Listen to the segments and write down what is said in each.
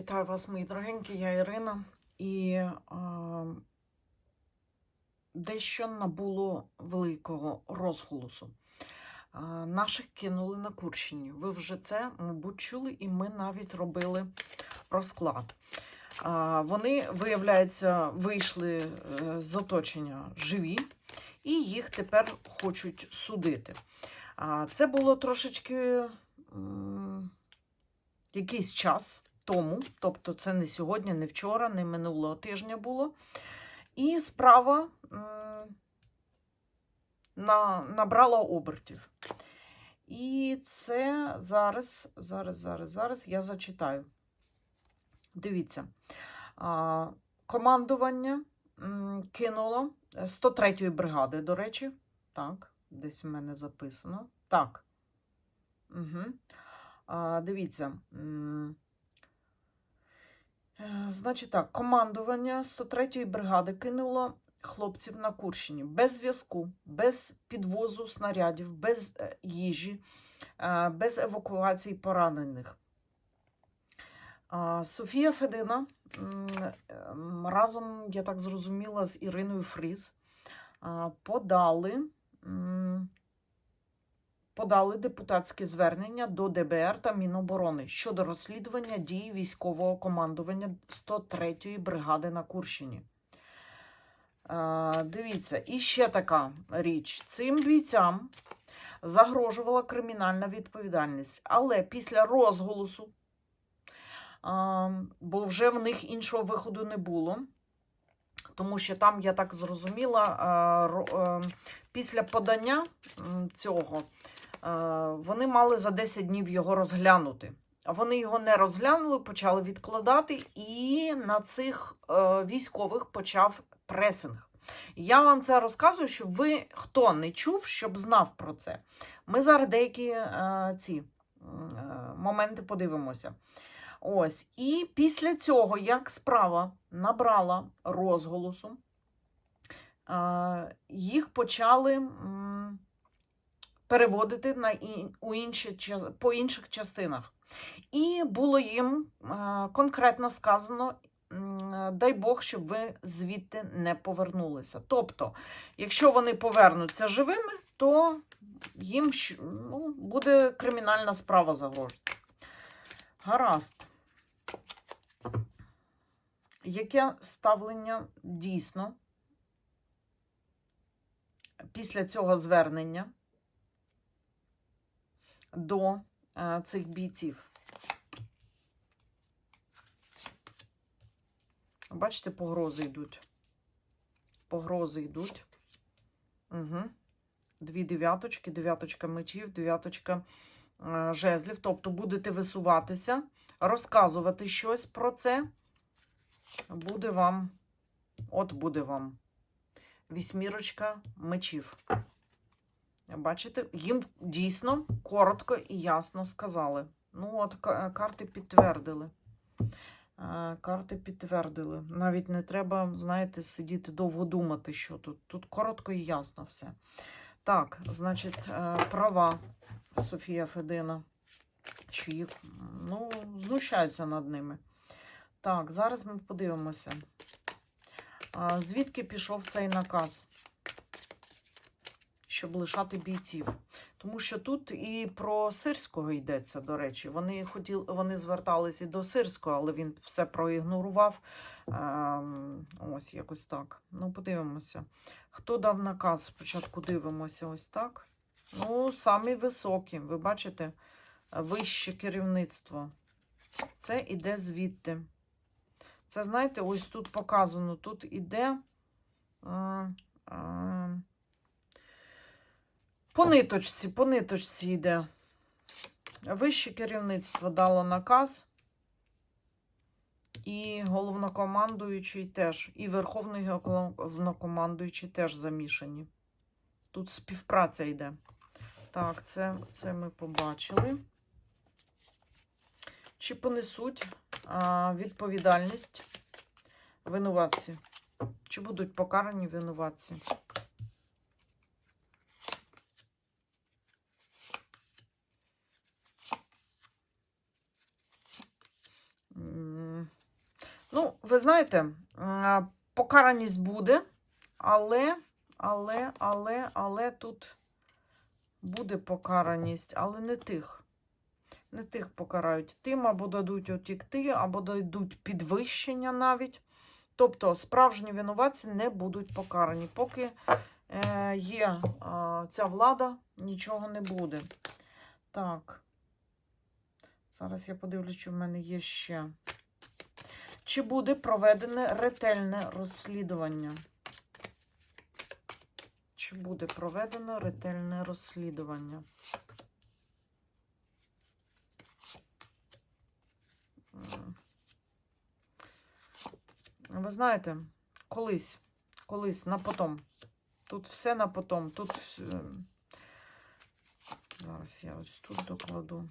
Вітаю вас, мої дорогенькі, я Ірина. І е, дещо набуло великого розголосу. Е, наших кинули на Курщині. Ви вже це, мабуть, чули, і ми навіть робили розклад. Е, вони, виявляється, вийшли е, з оточення живі, і їх тепер хочуть судити. А Це було трошечки м, якийсь час тому, тобто це не сьогодні, не вчора, не минулого тижня було. І справа на, набрала обертів. І це зараз, зараз, зараз, зараз я зачитаю. Дивіться. Командування кинуло 103-ї бригади, до речі. Так, десь в мене записано. Так. Угу. Дивіться. Е, Значить так, командування 103-ї бригади кинуло хлопців на Курщині без зв'язку, без підвозу снарядів, без е, їжі, е, без евакуації поранених. Софія Федина разом, я так зрозуміла, з Іриною Фріз подали, подали депутатське звернення до ДБР та Міноборони щодо розслідування дій військового командування 103-ї бригади на Курщині. А, Дивіться, і ще така річ: цим бійцям загрожувала кримінальна відповідальність, але після розголосу, а, бо вже в них іншого виходу не було. Тому що там, я так зрозуміла, е, після подання цього е, вони мали за 10 днів його розглянути. Вони його не розглянули, почали відкладати, і на цих е, військових почав пресинг. Я вам це розказую, щоб ви, хто не чув, щоб знав про це. Ми зараз деякі е, ці е, моменти подивимося. Ось. І після цього, як справа набрала розголосу, е, їх почали переводити на у інші, по інших частинах. І було їм е, конкретно сказано: дай Бог, щоб ви звідти не повернулися. Тобто, якщо вони повернуться живими, то їм ну, буде кримінальна справа загрожувати. Гаразд. Яке ставлення дійсно після цього звернення до е, цих бійців? Бачите, погрози йдуть. Погрози йдуть. Угу. Дві дев'яточки, дев'яточка мечів, дев'яточка е, жезлів. Тобто будете висуватися, розказувати щось про це. Буде вам, от буде вам вісьмірочка мечів. Бачите, їм дійсно коротко і ясно сказали. Ну, от карти підтвердили. Е, Карти підтвердили. Навіть не треба, знаєте, сидіти довго думати, що тут. Тут коротко і ясно все. Так, значить, е, права Софія Федина, що їх ну, знущаються над ними. Так, зараз ми подивимося. Звідки пішов цей наказ? Щоб лишати бійців. Тому що тут і про Сирського йдеться, до речі. Вони хотіли, вони звертались і до Сирського, але він все проігнорував. Ем, ось якось так. Ну, подивимося. Хто дав наказ? Спочатку дивимося ось так. Ну, самі високі. Ви бачите, вище керівництво. Це іде звідти. Це, знаєте, ось тут показано. Тут іде. По ниточці, по ниточці йде. Вище керівництво дало наказ. І головнокомандуючий теж, і верховний головнокомандуючий теж замішані. Тут співпраця йде. Так, це, це ми побачили. Чи понесуть а, відповідальність винуватці? Чи будуть покарані винуватці? Ви знаєте, покараність буде, але, але, але, але тут буде покараність, але не тих. Не тих покарають. Тим або дадуть отікти, або дадуть підвищення навіть. Тобто справжні винуватці не будуть покарані. Поки е, є ця влада, нічого не буде. Так. Зараз я подивлюсь, чи в мене є ще. Чи буде проведене ретельне розслідування? Чи буде проведено ретельне розслідування? Ви знаєте, колись, колись на потом. Тут все на потом. Тут е, зараз я ось тут докладу.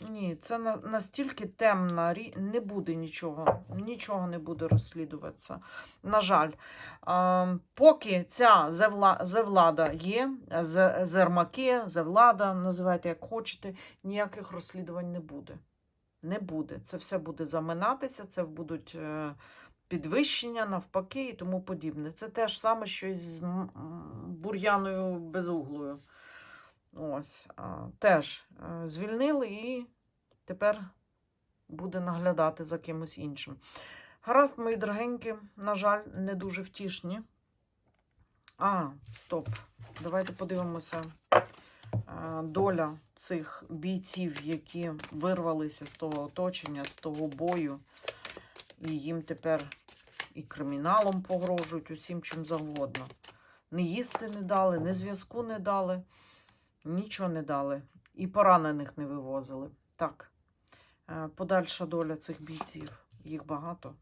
Ні, це настільки темна рі... не буде нічого, нічого не буде розслідуватися. На жаль, поки ця зевла... зевлада є, зермаки, зевлада, називайте як хочете, ніяких розслідувань не буде. Не буде. Це все буде заминатися, це будуть е, підвищення, навпаки і тому подібне. Це те ж саме, що і з бур'яною безуглою. Ось, теж е, звільнили і тепер буде наглядати за кимось іншим. Гаразд, мої дорогенькі, на жаль, не дуже втішні. А, стоп. Давайте подивимося. е, Доля цих бійців, які вирвалися з того оточення, з того бою, і їм тепер і криміналом погрожують усім чим завгодно. Не їсти не дали, ні зв'язку не дали. Нічого не дали. І поранених не вивозили. Так, е, подальша доля цих бійців. Їх багато.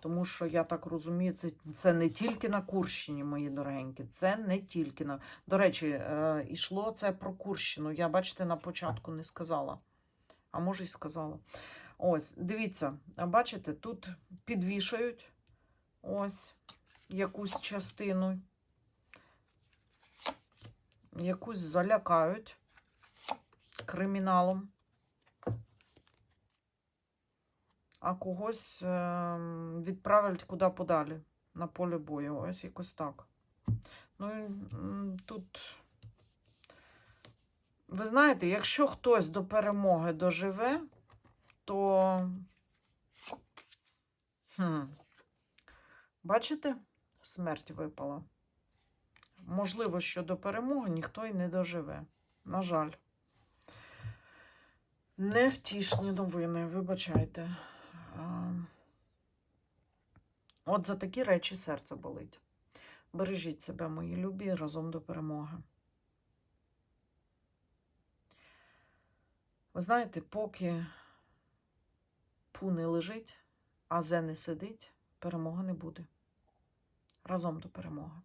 Тому що, я так розумію, це, це не тільки на Курщині, мої дорогенькі. Це не тільки на. До речі, е, йшло це про Курщину. Я, бачите, на початку не сказала. А може, й сказала. Ось, дивіться, бачите, тут підвішають ось якусь частину якусь залякають криміналом, а когось е, відправлять куди подалі на поле бою. Ось якось так. Ну, тут, ви знаєте, якщо хтось до перемоги доживе, то. Хм. Бачите, смерть випала. Можливо, що до перемоги ніхто й не доживе. На жаль. Невтішні новини, вибачайте. От за такі речі серце болить. Бережіть себе, мої любі, разом до перемоги. Ви знаєте, поки пу не лежить, а зе не сидить, перемога не буде. Разом до перемоги.